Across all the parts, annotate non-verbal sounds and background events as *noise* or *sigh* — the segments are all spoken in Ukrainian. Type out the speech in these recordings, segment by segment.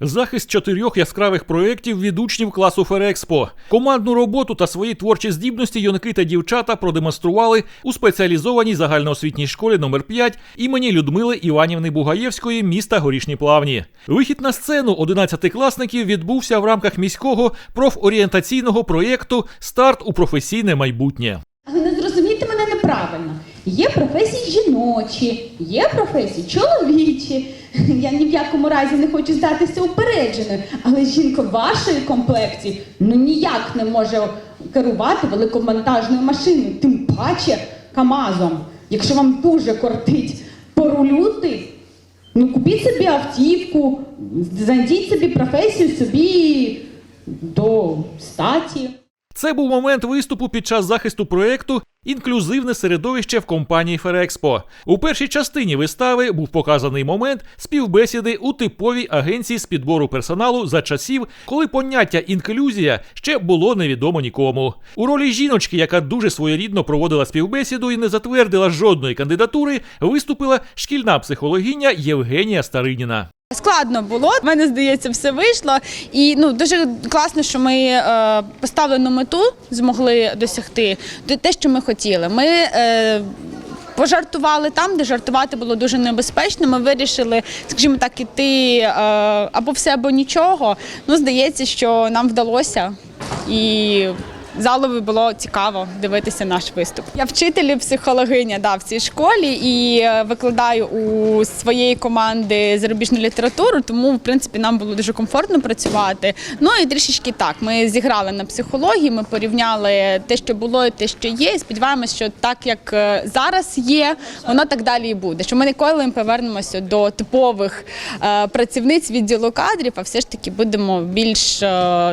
Захист чотирьох яскравих проєктів від учнів класу Ферекспо. Командну роботу та свої творчі здібності юнаки та дівчата продемонстрували у спеціалізованій загальноосвітній школі номер 5 імені Людмили Іванівни Бугаєвської міста Горішні Плавні. Вихід на сцену 11-класників відбувся в рамках міського профорієнтаційного проєкту Старт у професійне майбутнє. Але не зрозумійте мене неправильно. Є професії жіночі, є професії чоловічі. *laughs* Я ні в якому разі не хочу здатися упередженою, але жінка вашої комплекції ну ніяк не може керувати великомонтажною машиною, тим паче КАМАЗом. Якщо вам дуже кортить порулюти, ну купіть собі автівку, знайдіть собі професію собі до статі. Це був момент виступу під час захисту проєкту Інклюзивне середовище в компанії Ферекспо. У першій частині вистави був показаний момент співбесіди у типовій агенції з підбору персоналу за часів, коли поняття інклюзія ще було невідомо нікому. У ролі жіночки, яка дуже своєрідно проводила співбесіду і не затвердила жодної кандидатури, виступила шкільна психологиня Євгенія Стариніна. Складно було. В мене здається, все вийшло. І ну дуже класно, що ми е, поставлену мету змогли досягти те- що ми хотіли. Ми е, пожартували там, де жартувати було дуже небезпечно. Ми вирішили, скажімо так, іти е, або все, або нічого. Ну, здається, що нам вдалося. І Залові було цікаво дивитися наш виступ. Я вчитель і психологиня да, в цій школі і е, викладаю у своєї команди зарубіжну літературу, тому в принципі нам було дуже комфортно працювати. Ну і трішечки так. Ми зіграли на психології, ми порівняли те, що було, і те, що є. І сподіваємося, що так як е, зараз є, воно так далі і буде. Що ми ніколи не повернемося до типових е, працівниць відділу кадрів, а все ж таки будемо більш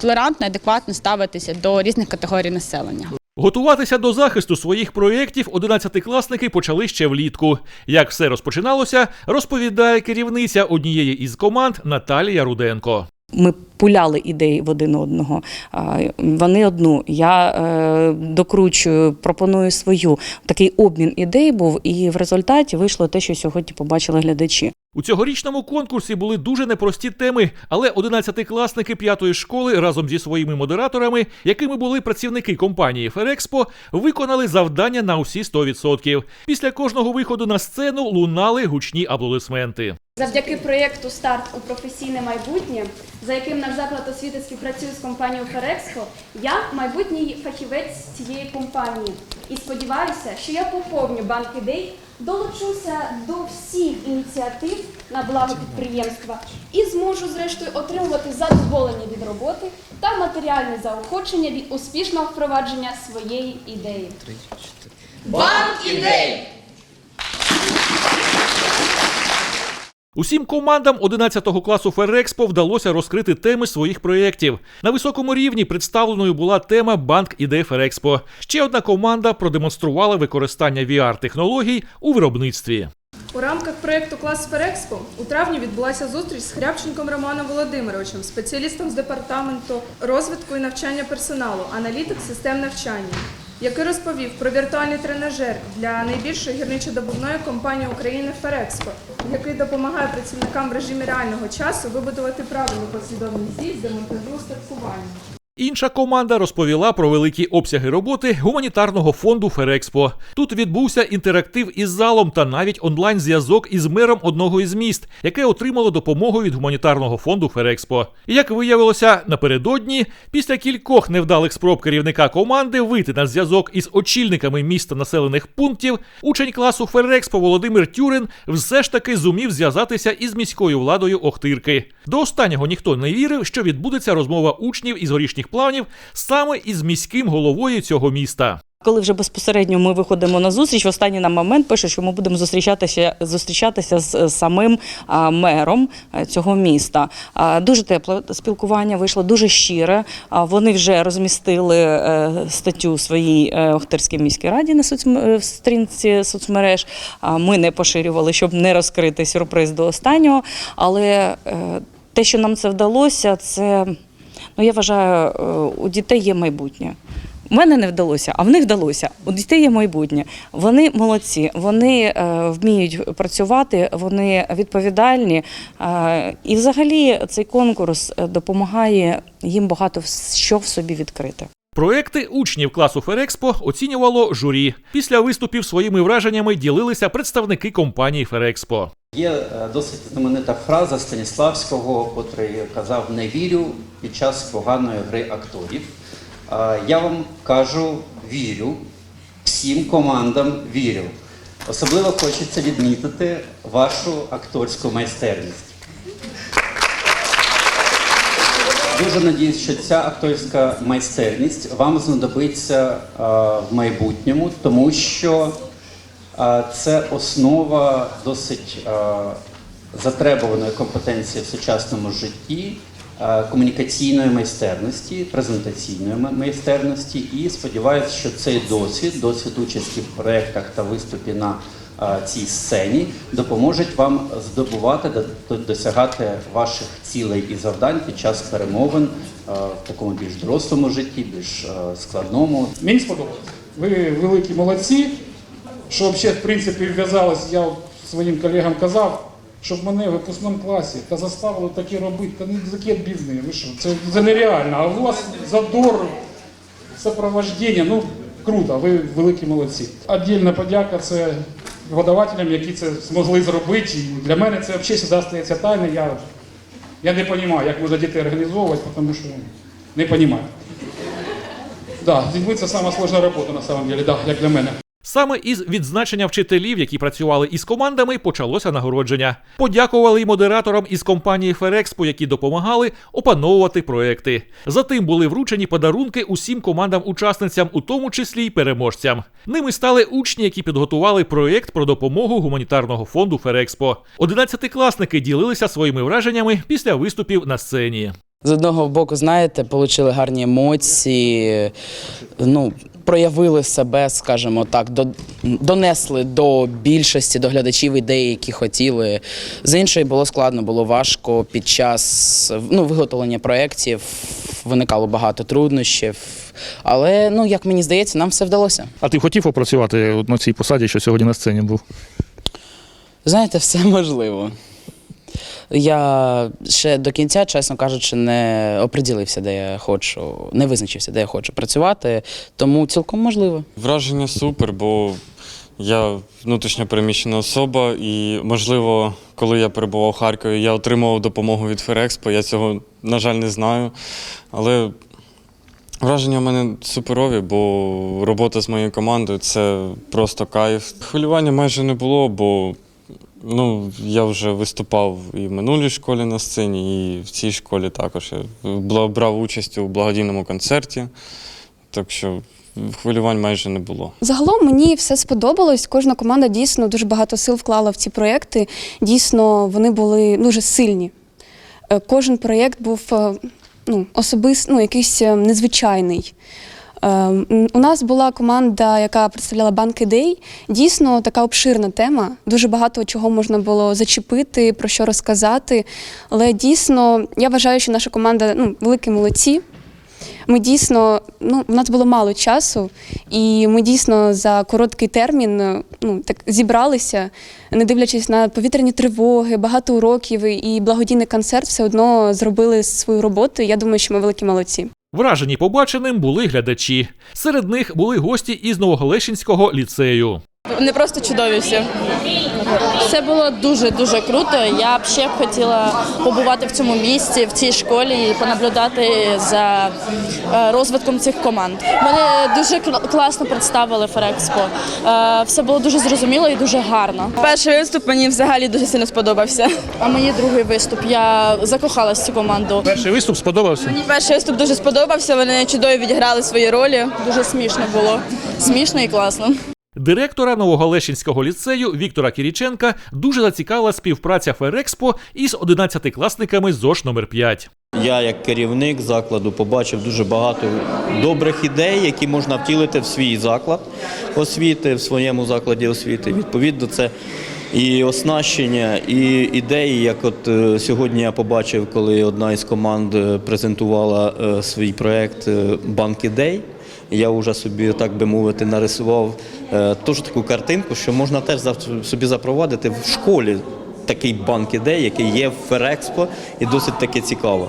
толерантно, адекватно ставитися до різних категорій населення. Готуватися до захисту своїх проєктів 11-класники почали ще влітку. Як все розпочиналося, розповідає керівниця однієї із команд Наталія Руденко. Ми пуляли ідеї в один одного. А, Вони одну. Я е, докручую, пропоную свою. Такий обмін ідей був, і в результаті вийшло те, що сьогодні побачили глядачі. У цьогорічному конкурсі були дуже непрості теми, але 11-класники п'ятої школи разом зі своїми модераторами, якими були працівники компанії Ферекспо, виконали завдання на усі 100%. Після кожного виходу на сцену лунали гучні аплодисменти. Завдяки проєкту Старт у професійне майбутнє, за яким наш заклад освіти співпрацює з компанією Ферекско, я майбутній фахівець цієї компанії. І сподіваюся, що я поповню банк ідей, долучуся до всіх ініціатив на благо підприємства і зможу зрештою отримувати задоволення від роботи та матеріальне заохочення від успішного впровадження своєї ідеї. Усім командам 11 класу Ферекспо вдалося розкрити теми своїх проєктів. На високому рівні представленою була тема Банк ідей Ферекспо. Ще одна команда продемонструвала використання VR-технологій у виробництві. У рамках проєкту Клас Ферекспо у травні відбулася зустріч з Хрябченком Романом Володимировичем, спеціалістом з департаменту розвитку і навчання персоналу, аналітик систем навчання, який розповів про віртуальний тренажер для найбільшої гірничодобувної компанії України Ферекспо, який допомагає працівникам в режимі реального часу вибудувати правильну послідовність дій з демонтажу. Інша команда розповіла про великі обсяги роботи гуманітарного фонду Ферекспо. Тут відбувся інтерактив із залом та навіть онлайн-зв'язок із мером одного із міст, яке отримало допомогу від гуманітарного фонду Ферекспо. Як виявилося, напередодні, після кількох невдалих спроб керівника команди вийти на зв'язок із очільниками міста населених пунктів, учень класу Ферекспо Володимир Тюрин все ж таки зумів зв'язатися із міською владою Охтирки. До останнього ніхто не вірив, що відбудеться розмова учнів із горішніх плавнів саме із міським головою цього міста. Коли вже безпосередньо ми виходимо на зустріч, в останній нам момент пише, що ми будемо зустрічатися, зустрічатися з самим мером е, цього міста. Дуже тепле спілкування вийшло, дуже щире. А, Вони вже розмістили е, статтю своїй е, Охтирській міській раді на сторінці соцмереж. А, Ми не поширювали, щоб не розкрити сюрприз до останнього. Але те, що нам це вдалося, це ну я вважаю, е, у дітей є майбутнє. У мене не вдалося, а в них вдалося. У дітей є майбутнє. Вони молодці, вони е, вміють працювати, вони відповідальні. Е, і взагалі цей конкурс допомагає їм багато що в собі відкрити. Проекти учнів класу Ферекспо оцінювало журі. Після виступів своїми враженнями ділилися представники компанії Ферекспо. Є е, досить знаменита фраза Станіславського, котрий казав не вірю під час поганої гри акторів. Я вам кажу вірю, всім командам вірю. Особливо хочеться відмітити вашу акторську майстерність. Дуже надіюсь, що ця акторська майстерність вам знадобиться в майбутньому, тому що це основа досить затребуваної компетенції в сучасному житті, комунікаційної майстерності, презентаційної майстерності. І сподіваюся, що цей досвід, досвід участі в проєктах та виступі на цій сцені допоможуть вам здобувати до- до- досягати ваших цілей і завдань під час перемовин в такому більш дорослому житті, більш складному. Мені сподобалось. Ви великі молодці. Що взагалі, в принципі, вв'язалось, я своїм колегам казав, щоб мене в випускному класі та заставили таке робити, та не такі відбивні. Ви що, це, це нереально. А у вас задор, сопровождення, ну круто, ви великі молодці. Отдільна подяка це викладателям, які це змогли зробити. І для мене це взагалі завжди стається тайне. Я, я не розумію, як можна дітей організовувати, тому що не розумію. Да, дітьми це сама робота на самом деле, да, як для мене. Саме із відзначення вчителів, які працювали із командами, почалося нагородження. Подякували й модераторам із компанії Ферекспо, які допомагали опановувати проекти. Затим були вручені подарунки усім командам-учасницям, у тому числі й переможцям. Ними стали учні, які підготували проєкт про допомогу гуманітарного фонду Ферекспо. Одинадцятикласники ділилися своїми враженнями після виступів на сцені. З одного боку, знаєте, отримали гарні емоції, ну, проявили себе, скажімо так, до, донесли до більшості, до глядачів ідеї, які хотіли. З іншої було складно, було важко під час ну, виготовлення проєктів, виникало багато труднощів. Але, ну, як мені здається, нам все вдалося. А ти хотів попрацювати от на цій посаді, що сьогодні на сцені був? Знаєте, все можливо. Я ще до кінця, чесно кажучи, не оприділився, де я хочу, не визначився, де я хочу працювати, тому цілком можливо. Враження супер, бо я внутрішньо переміщена особа, і, можливо, коли я перебував в Харкові, я отримував допомогу від Ферекспо. Я цього, на жаль, не знаю. Але враження в мене суперові, бо робота з моєю командою це просто кайф. Хвилювання майже не було, бо ну, я вже виступав і в минулій школі на сцені, і в цій школі також. Я брав участь у благодійному концерті. Так що хвилювань майже не було. Загалом мені все сподобалось. Кожна команда дійсно дуже багато сил вклала в ці проєкти. Дійсно, вони були дуже сильні. Е, Кожен проєкт був е, ну, особис, ну, якийсь е, незвичайний. Е, м, У нас була команда, яка представляла банк ідей. Дійсно, така обширна тема. Дуже багато чого можна було зачепити, про що розказати. Але дійсно, я вважаю, що наша команда ну, великі молодці. Ми дійсно, ну, у нас було мало часу, і ми дійсно за короткий термін ну, так зібралися, не дивлячись на повітряні тривоги, багато уроків і благодійний концерт, все одно зробили свою роботу. Я думаю, що ми великі молодці. Вражені побаченим були глядачі. Серед них були гості із Новогалещинського ліцею. Вони просто чудові всі. Це було дуже дуже круто. Я б ще б хотіла побувати в цьому місці, в цій школі і понаблюдати за е, розвитком цих команд. Мене дуже кл- класно представили Ферекспо. Е, Все було дуже зрозуміло і дуже гарно. Перший виступ мені взагалі дуже сильно сподобався. А мені другий виступ. Я закохалась в цю команду. Перший виступ сподобався? Мені перший виступ дуже сподобався. Вони чудово відіграли свої ролі. Дуже смішно було. Смішно і класно. Директора Новогалещинського ліцею Віктора Кіріченка дуже зацікавила співпраця Ферекспо із 11-класниками ЗОШ номер 5 Я, як керівник закладу, побачив дуже багато добрих ідей, які можна втілити в свій заклад освіти, в своєму закладі освіти. Відповідно, це і оснащення, і ідеї, як от е, сьогодні я побачив, коли одна із команд е, презентувала е, свій проект Банк ідей. Я вже собі, так би мовити, нарисував ту теж таку картинку, що можна теж собі запровадити в школі. Такий банк ідей, який є в Ферекспо, і досить таки цікаво.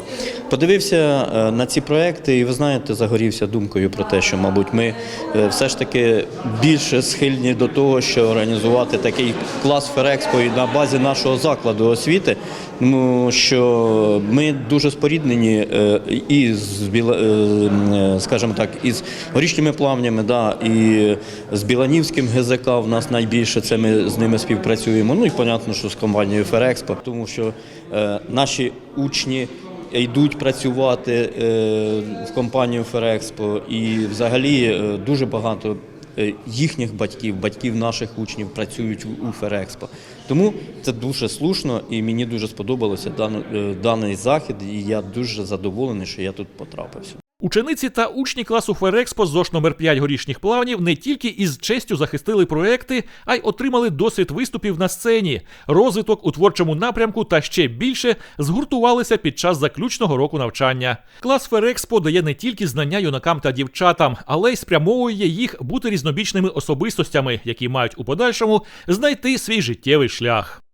Подивився е, на ці проекти, і ви знаєте, загорівся думкою про те, що, мабуть, ми е, все ж таки більше схильні до того, що організувати такий клас Ферекспо і на базі нашого закладу освіти, тому що ми дуже споріднені е, і з скажімо так, із горішніми плавнями, да, і з Біланівським ГЗК в нас найбільше це ми з ними співпрацюємо. Ну і понятно, що з компанією Ферекспо, тому що е, наші учні. Йдуть працювати е, в компанію Ферекспо, і взагалі е, дуже багато їхніх батьків, батьків наших учнів працюють у- Ферекспо. Тому це дуже слушно і мені дуже сподобалося дан- даний захід, і я дуже задоволений, що я тут потрапився. Учениці та учні класу Ферекспо ЗОШ номер 5 горішніх плавнів не тільки із честю захистили проекти, а й отримали досвід виступів на сцені, розвиток у творчому напрямку та ще більше згуртувалися під час заключного року навчання. Клас Ферекспо дає не тільки знання юнакам та дівчатам, але й спрямовує їх бути різнобічними особистостями, які мають у подальшому знайти свій життєвий шлях.